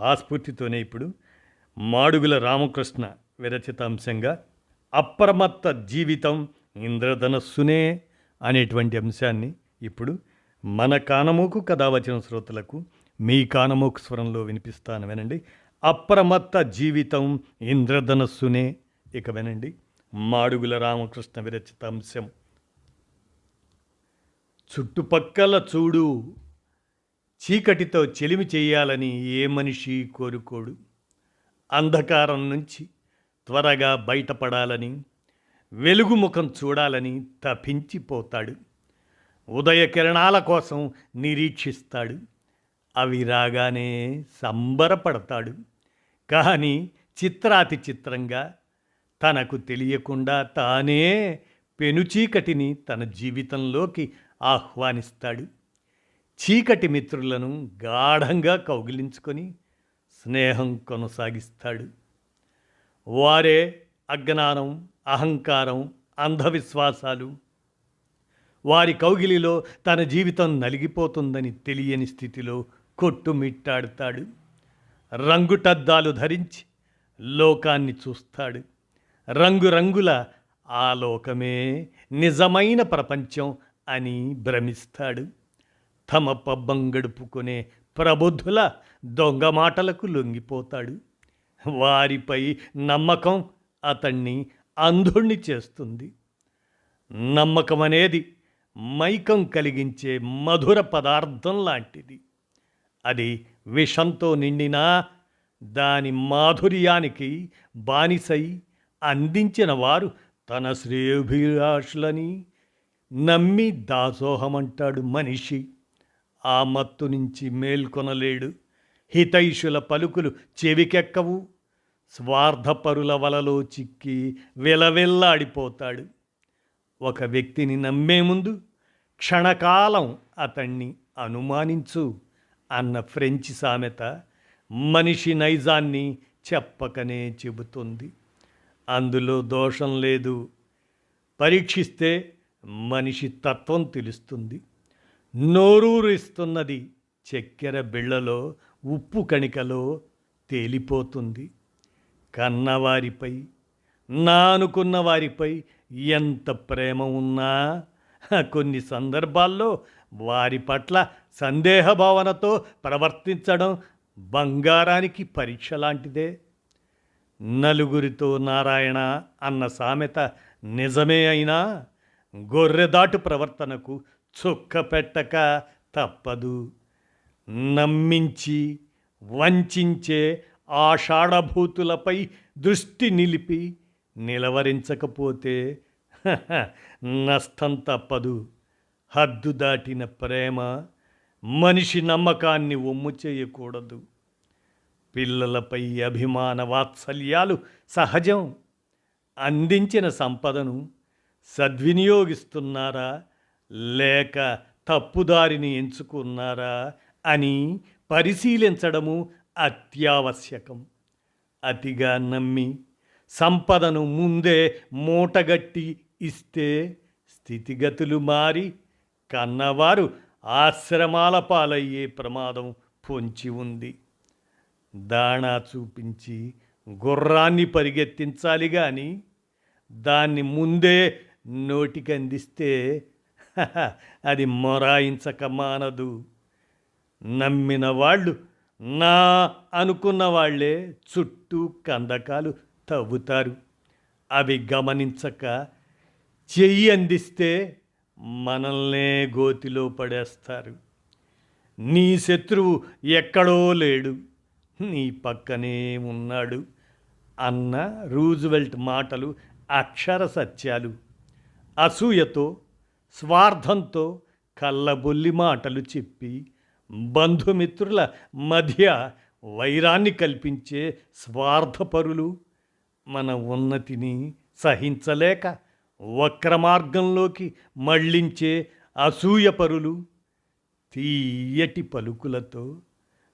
ఆ స్ఫూర్తితోనే ఇప్పుడు మాడుగుల రామకృష్ణ విరచిత అంశంగా అప్రమత్త జీవితం ఇంద్రధనస్సునే అనేటువంటి అంశాన్ని ఇప్పుడు మన కానమోకు కథ వచ్చిన శ్రోతలకు మీ కానమోకు స్వరంలో వినిపిస్తాను వినండి. అప్రమత్త జీవితం ఇంద్రధనస్సునే ఇక వినండి. మాడుగుల రామకృష్ణ విరచిత అంశం చుట్టుపక్కల చూడు చీకటితో చెలిమి చేయాలని ఏ మనిషి కోరుకోడు. అంధకారం నుంచి త్వరగా బయటపడాలని వెలుగు ముఖం చూడాలని తపించిపోతాడు. ఉదయ కిరణాల కోసం నిరీక్షిస్తాడు. అవి రాగానే సంబరపడతాడు. కానీ చిత్రాతి చిత్రంగా తనకు తెలియకుండా తానే పెనుచీకటిని తన జీవితంలోకి ఆహ్వానిస్తాడు. చీకటి మిత్రులను గాఢంగా కౌగిలించుకొని స్నేహం కొనసాగిస్తాడు. వారే అజ్ఞానం అహంకారం అంధవిశ్వాసాలు. వారి కౌగిలిలో తన జీవితం నలిగిపోతుందని తెలియని స్థితిలో కొట్టుమిట్టాడుతాడు. రంగుటద్దాలు ధరించి లోకాన్ని చూస్తాడు. రంగురంగుల ఆ లోకమే నిజమైన ప్రపంచం అని భ్రమిస్తాడు. తమ పబ్బం గడుపుకునే ప్రబుద్ధుల దొంగ మాటలకు లొంగిపోతాడు. వారిపై నమ్మకం అతన్ని అంధుణ్ణి చేస్తుంది. నమ్మకం అనేది మైకం కలిగించే మధుర పదార్థం లాంటిది. అది విషంతో నిండినా దాని మాధుర్యానికి బానిసై అందించిన వారు తన శ్రేయోభిలాషులని నమ్మి దాసోహమంటాడు మనిషి. ఆ మత్తు నుంచి మేల్కొనలేడు. హితైషుల పలుకులు చెవికెక్కవు. స్వార్థపరుల వలలో చిక్కి విలవిల్లాడిపోతాడు. ఒక వ్యక్తిని నమ్మే ముందు క్షణకాలం అతన్ని అనుమానించు అన్న ఫ్రెంచ్ సామెత మనిషి నైజాన్ని చెప్పకనే చెబుతుంది. అందులో దోషం లేదు. పరీక్షిస్తే మనిషి తత్వం తెలుస్తుంది. నోరూరిస్తున్నది చక్కెర బిళ్ళలో ఉప్పు కణికలో తేలిపోతుంది. కన్నవారిపై నానుకున్న వారిపై ఎంత ప్రేమ ఉన్నా కొన్ని సందర్భాల్లో వారి పట్ల సందేహ భావనతో ప్రవర్తించడం బంగారానికి పరీక్ష లాంటిదే. నలుగురితో నారాయణ అన్న సామెత నిజమే అయినా గొర్రెదాటు ప్రవర్తనకు చుక్క పెట్టక తప్పదు. నమ్మించి వంచే ఆషాఢభూతులపై దృష్టి నిలిపి నిలవరించకపోతే నష్టం తప్పదు. హద్దు దాటిన ప్రేమ మనిషి నమ్మకాన్ని ఒమ్ము చేయకూడదు. పిల్లలపై అభిమాన వాత్సల్యాలు సహజం. అందించిన సంపదను సద్వినియోగిస్తున్నారా? లేక తప్పుదారిని ఎంచుకున్నారా? అని పరిశీలించడము అత్యావశ్యకం. అతిగా నమ్మి సంపదను ముందే మూటగట్టి ఇస్తే స్థితిగతులు మారి కన్నవారు ఆశ్రమాల పాలయ్యే ప్రమాదం పొంచి ఉంది. దాణా చూపించి గుర్రాన్ని పరిగెత్తించాలి కానీ దాన్ని ముందే నోటికి అందిస్తే అది మొరాయించక మానదు. నమ్మిన వాళ్ళు నా అనుకున్న వాళ్ళే చుట్టూ కందకాలు తవ్వుతారు. అవి గమనించక చెయ్యి అందిస్తే మనల్నే గోతిలో పడేస్తారు. నీ శత్రువు ఎక్కడో లేడు. నీ పక్కనే ఉన్నాడు అన్న రూజ్వెల్ట్ మాటలు అక్షర సత్యాలు. అసూయతో స్వార్థంతో కళ్ళబొల్లి మాటలు చెప్పి బంధుమిత్రుల మధ్య వైరాన్ని కల్పించే స్వార్థపరులు మన ఉన్నతిని సహించలేక వక్ర మార్గంలోకి మళ్ళించే అసూయపరులు తీయటి పలుకులతో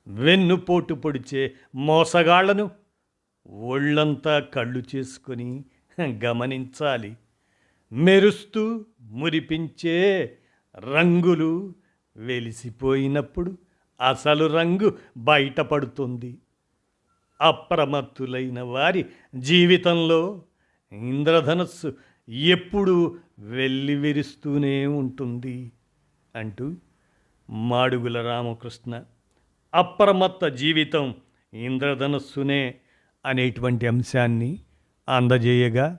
వెన్నుపోటు పొడిచే మోసగాళ్ళను ఒళ్ళంతా కళ్ళు చేసుకొని గమనించాలి. మెరుస్తూ మురిపించే రంగులు వెలిసిపోయినప్పుడు అసలు రంగు బయటపడుతుంది. అప్రమత్తులైన వారి జీవితంలో ఇంద్రధనస్సు ఎప్పుడూ వెల్లివిరుస్తూనే ఉంటుంది అంటూ మాడుగుల రామకృష్ణ అప్రమత్త జీవితం ఇంద్రధనస్సునే అనేటువంటి అంశాన్ని అందజేయగా